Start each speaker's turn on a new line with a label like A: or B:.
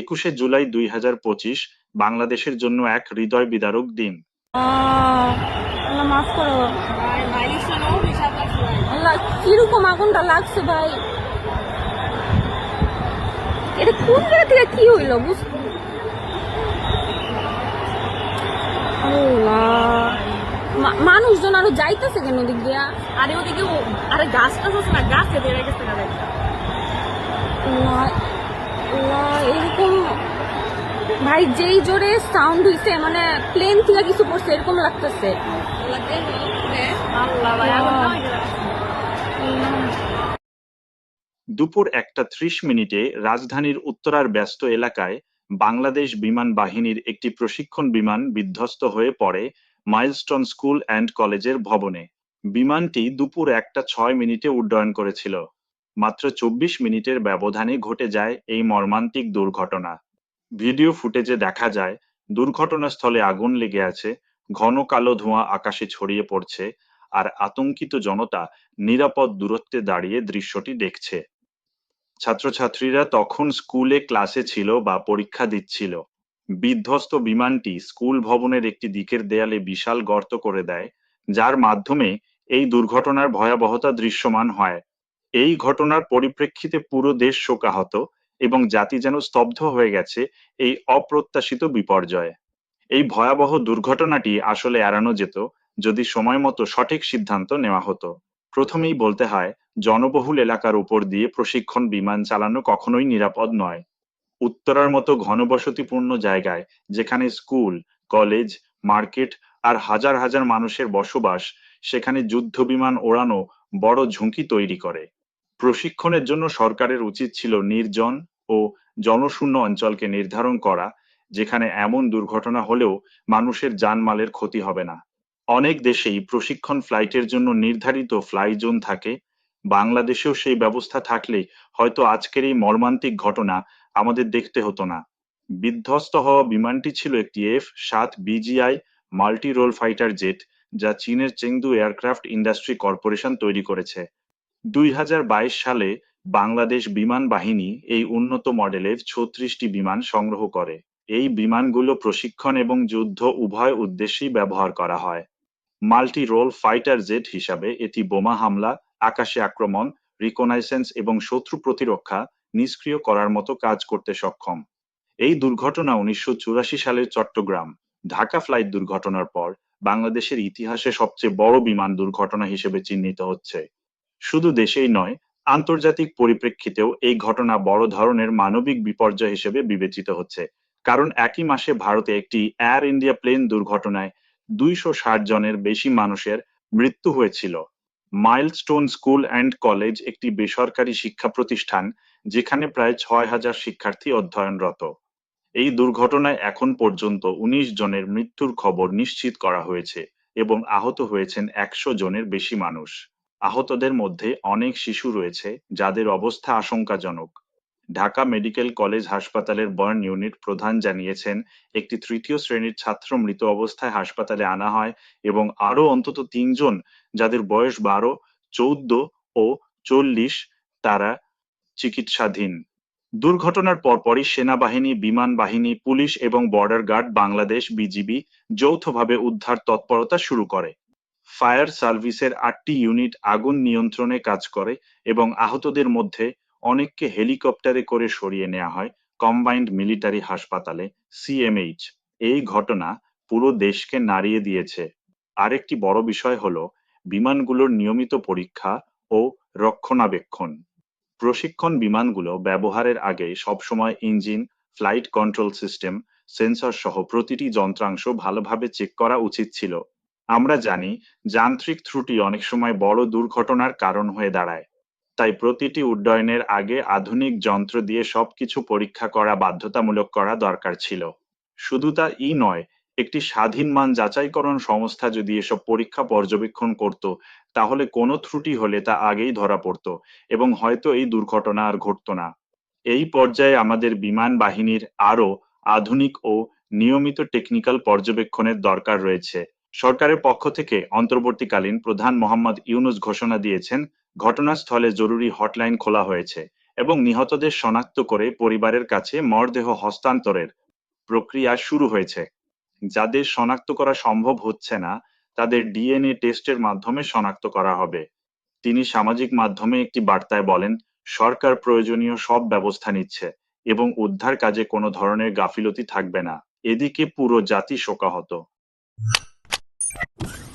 A: একুশে জুলাই দুই হাজার পঁচিশ বাংলাদেশের জন্য এক হৃদয় বিদারক দিন।
B: কীরকম আগুনটা লাগছে ভাই? এটা কোন জায়গা থেকে কি হইল? বুঝ মানুষজন আরও যাইতেছে কেন দিক দিয়া?
C: আরে ওদিকে আরে গাছ টাছ আছে না গাছে বেড়ে গেছে না
B: এরকম ভাই যেই জোরে সাউন্ড হইছে মানে প্লেন থেকে কিছু পড়ছে এরকম লাগতেছে।
A: দুপুর একটা ত্রিশ মিনিটে রাজধানীর উত্তরার ব্যস্ত এলাকায় বাংলাদেশ বিমান বাহিনীর একটি প্রশিক্ষণ বিমান বিধ্বস্ত হয়ে পড়ে মাইলস্টোন স্কুল অ্যান্ড কলেজের ভবনে। বিমানটি দুপুর একটা ছয় মিনিটে উড্ডয়ন করেছিল। মাত্র চব্বিশ মিনিটের ব্যবধানে ঘটে যায় এই মর্মান্তিক দুর্ঘটনা। ভিডিও ফুটেজে দেখা যায়, দুর্ঘটনাস্থলে আগুন লেগে আছে, ঘন কালো ধোঁয়া আকাশে ছড়িয়ে পড়ছে, আর আতঙ্কিত জনতা নিরাপদ দূরত্বে দাঁড়িয়ে দৃশ্যটি দেখছে। ছাত্রছাত্রীরা তখন স্কুলে ক্লাসে ছিল বা পরীক্ষা দিচ্ছিল। বিধ্বস্ত বিমানটি স্কুল ভবনের একটি দিকের দেয়ালে বিশাল গর্ত করে দেয়, যার মাধ্যমে এই দুর্ঘটনার ভয়াবহতা দৃশ্যমান হয়। এই ঘটনার পরিপ্রেক্ষিতে পুরো দেশ শোকাহত এবং জাতি যেন স্তব্ধ হয়ে গেছে এই অপ্রত্যাশিত বিপর্যয়ে। এই ভয়াবহ দুর্ঘটনাটি আসলে এড়ানো যেত যদি সময় মতো সঠিক সিদ্ধান্ত নেওয়া হতো। প্রথমেই বলতে হয়, জনবহুল এলাকার উপর দিয়ে প্রশিক্ষণ বিমান চালানো কখনোই নিরাপদ নয়। উত্তরার মতো ঘনবসতিপূর্ণ জায়গায় যেখানে স্কুল, কলেজ, মার্কেট আর হাজার হাজার মানুষের বসবাস, সেখানে যুদ্ধ বিমান ওড়ানো বড় ঝুঁকি তৈরি করে। প্রশিক্ষণের জন্য সরকারের উচিত ছিল নির্জন ও জনশূন্য অঞ্চলকে নির্ধারণ করা, যেখানে এমন দুর্ঘটনা হলেও মানুষের জানমালের ক্ষতি হবে না। অনেক দেশেই প্রশিক্ষণ ফ্লাইটের জন্য নির্ধারিত ফ্লাই জোন থাকে। বাংলাদেশেও সেই ব্যবস্থা থাকলে হয়তো আজকের এই মর্মান্তিক ঘটনা আমাদের দেখতে হতো না। বিধ্বস্ত হওয়া বিমানটি ছিল একটি এফ সাত BGI multi role fighter jet, যা চীনের চেংদু এয়ারক্রাফট ইন্ডাস্ট্রি কর্পোরেশন তৈরি করেছে। দুই হাজার বাইশ সালে বাংলাদেশ বিমান বাহিনী এই উন্নত মডেলের ছত্রিশটি বিমান সংগ্রহ করে। এই বিমানগুলো প্রশিক্ষণ এবং যুদ্ধ উভয় উদ্দেশ্যেই ব্যবহার করা হয়। মাল্টি রোল ফাইটার জেট হিসাবে এটি বোমা হামলা, আকাশে আক্রমণ, রিকনাইসেন্স এবং শত্রু প্রতিরক্ষা নিষ্ক্রিয় করার মতো কাজ করতে সক্ষম। এই দুর্ঘটনা উনিশশো চুরাশি সালের চট্টগ্রাম, ঢাকা ফ্লাইট দুর্ঘটনার পর বাংলাদেশের ইতিহাসে সবচেয়ে বড় বিমান দুর্ঘটনা হিসেবে চিহ্নিত হচ্ছে। শুধু দেশেই নয়, আন্তর্জাতিক পরিপ্রেক্ষিতেও এই ঘটনা বড় ধরনের মানবিক বিপর্যয় হিসেবে বিবেচিত হচ্ছে। কারণ একই মাসে ভারতে একটি এয়ার ইন্ডিয়া প্লেন দুর্ঘটনায় দুইশো ষাট জনের বেশি মানুষের মৃত্যু হয়েছিল। মাইলস্টোন স্কুল অ্যান্ড কলেজ একটি বেসরকারি শিক্ষা প্রতিষ্ঠান, যেখানে প্রায় ছয় হাজার শিক্ষার্থী অধ্যয়নরত। এই দুর্ঘটনায় এখন পর্যন্ত উনিশ জনের মৃত্যুর খবর নিশ্চিত করা হয়েছে এবং আহত হয়েছেন একশো জনের বেশি মানুষ। আহতদের মধ্যে অনেক শিশু রয়েছে যাদের অবস্থা আশঙ্কাজনক। ঢাকা মেডিকেল কলেজ হাসপাতালের বার্ন ইউনিট প্রধান জানিয়েছেন, একটি তৃতীয় শ্রেণির ছাত্র মৃত অবস্থায় হাসপাতালে আনা হয় এবং আরও অন্তত তিনজন যাদের বয়স বারো, চৌদ্দ ও চল্লিশ তারা চিকিৎসাধীন। দুর্ঘটনার পরপরই সেনাবাহিনী, বিমান বাহিনী, পুলিশ এবং বর্ডার গার্ড বাংলাদেশ বিজিবি যৌথভাবে উদ্ধার তৎপরতা শুরু করে। ফায়ার সার্ভিসের আটটি ইউনিট আগুন নিয়ন্ত্রণে কাজ করে এবং আহতদের মধ্যে অনেককে হেলিকপ্টারে করে সরিয়ে নেওয়া হয় কম্বাইন্ড মিলিটারি হাসপাতালে সিএমএইচ এই ঘটনা পুরো দেশকে নাড়িয়ে দিয়েছে। আরেকটি বড় বিষয় হল, বিমানগুলোর নিয়মিত পরীক্ষা ও রক্ষণাবেক্ষণ। প্রশিক্ষণ বিমানগুলো ব্যবহারের আগে সবসময় engine, flight control system, sensor সহ প্রতিটি যন্ত্রাংশ ভালোভাবে চেক করা উচিত ছিল। আমরা জানি যান্ত্রিক ত্রুটি অনেক সময় বড় দুর্ঘটনার কারণ হয়ে দাঁড়ায়। তাই প্রতিটি উড্ডয়নের আগে আধুনিক যন্ত্র দিয়ে সবকিছু পরীক্ষা করা বাধ্যতামূলক করা দরকার ছিল। শুধু তা ই নয়, একটি স্বাধীন মান যাচাইকরণ সংস্থা যদি এসব পরীক্ষা পর্যবেক্ষণ করত, তাহলে কোনো ত্রুটি হলে তা আগেই ধরা পড়তো এবং হয়তো এই দুর্ঘটনা আর ঘটতো না। এই পর্যায়ে আমাদের বিমান বাহিনীর আরও আধুনিক ও নিয়মিত টেকনিক্যাল পর্যবেক্ষণের দরকার রয়েছে। সরকারের পক্ষ থেকে অন্তর্বর্তীকালীন প্রধান মোহাম্মদ ইউনুস ঘোষণা দিয়েছেন, ঘটনাস্থলে জরুরি হটলাইন খোলা হয়েছে এবং নিহতদের শনাক্ত করে পরিবারের কাছে মরদেহ হস্তান্তরের প্রক্রিয়া শুরু হয়েছে। যাদের শনাক্ত করা সম্ভব হচ্ছে না, তাদের ডিএনএ টেস্টের মাধ্যমে শনাক্ত করা হবে। তিনি সামাজিক মাধ্যমে একটি বার্তায় বলেন, সরকার প্রয়োজনীয় সব ব্যবস্থা নিচ্ছে এবং উদ্ধার কাজে কোনো ধরনের গাফিলতি থাকবে না। এদিকে পুরো জাতি শোকাহত। you